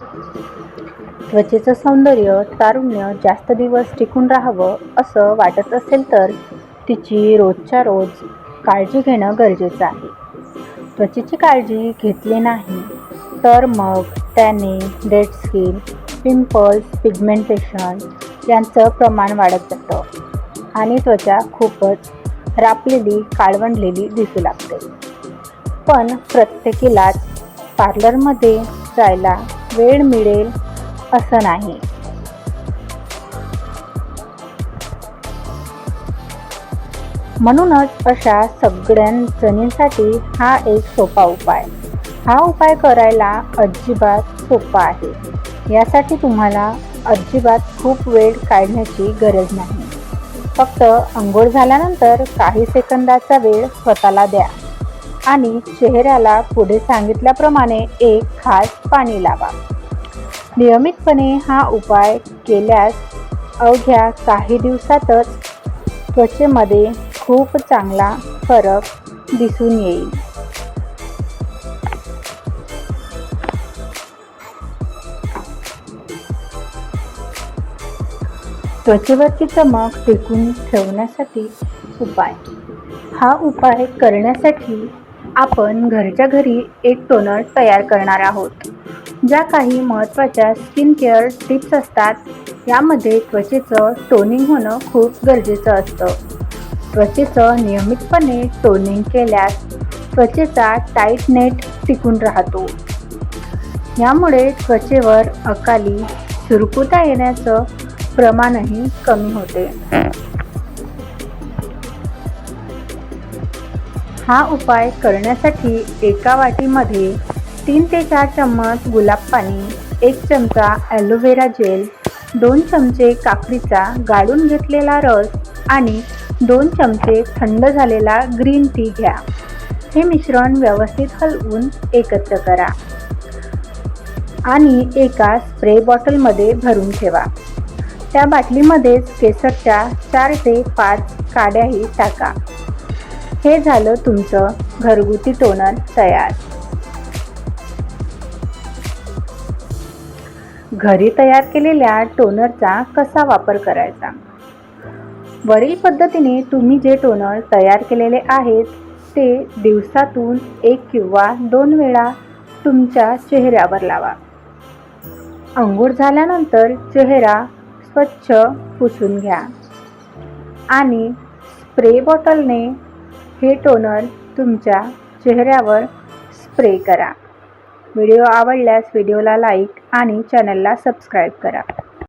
त्वचेचं सौंदर्य तारुण्य जास्त दिवस टिकून राहावं असं वाटत असेल तर तिची रोजच्या रोज काळजी घेणं गरजेचं आहे. त्वचेची काळजी घेतली नाही तर मग त्याने डेड स्किन पिंपल्स पिगमेंटेशन यांचं प्रमाण वाढत जातं आणि त्वचा खूपच रापलेली काळवंडलेली दिसू लागते. पण प्रत्येकीलाच पार्लरमध्ये जायला वेळ मिळेल असं नाही. म्हणूनच अशा सगळ्या जणींसाठी हा एक सोपा उपाय. हा उपाय करायला अजिबात सोपा आहे. यासाठी तुम्हाला अजिबात खूप वेळ काढण्याची गरज नाही. फक्त अंघोळ झाल्यानंतर काही सेकंदाचा वेळ स्वतःला द्या. आणि चेहऱ्याला पुढे सांगितल्याप्रमाणे एक खास पाणी लावा. नियमितपणे हा उपाय केल्यास अवघ्या काही दिवसातच त्वचेमध्ये खूप चांगला फरक दिसून येईल. त्वचेवरची चमक टिकून ठेवण्यासाठी उपाय. हा उपाय करण्यासाठी आपण घरच्या घरी एक टोनर तयार करणार आहोत. ज्या काही महत्त्वाच्या स्किन केअर टिप्स असतात यामध्ये त्वचेचं टोनिंग होणं खूप गरजेचं असतं. त्वचेचं नियमितपणे टोनिंग केल्यास त्वचेचा टाईट नेट टिकून राहतो. यामुळे त्वचेवर अकाली सुरकुता येण्याचं प्रमाणही कमी होते. हा उपाय करण्यासाठी एका वाटीमध्ये तीन ते चार चम्मच गुलाब पाणी एक चमचा ॲलोव्हेरा जेल दोन चमचे काकडीचा गाळून घेतलेला रस आणि दोन चमचे थंड झालेला ग्रीन टी घ्या. हे मिश्रण व्यवस्थित हलवून एकत्र करा. आणि एका स्प्रे बॉटलमध्ये भरून ठेवा. त्या बाटलीमध्येच केसरच्या चार ते पाच काड्याही टाका. हे झालं तुमचं घरगुती टोनर तयार. घरी तयार केलेल्या टोनरचा कसा वापर करायचा? वरील पद्धतीने तुम्ही जे टोनर तयार केलेले आहेत ते दिवसातून एक किंवा दोन वेळा तुमच्या चेहऱ्यावर लावा. अंघोळ झाल्यानंतर चेहरा स्वच्छ पुसून घ्या आणि स्प्रे बॉटलने हे टोनर तुमच्या चेहऱ्यावर स्प्रे करा. व्हिडिओ आवडल्यास व्हिडिओला लाईक आणि चॅनलला सबस्क्राईब करा.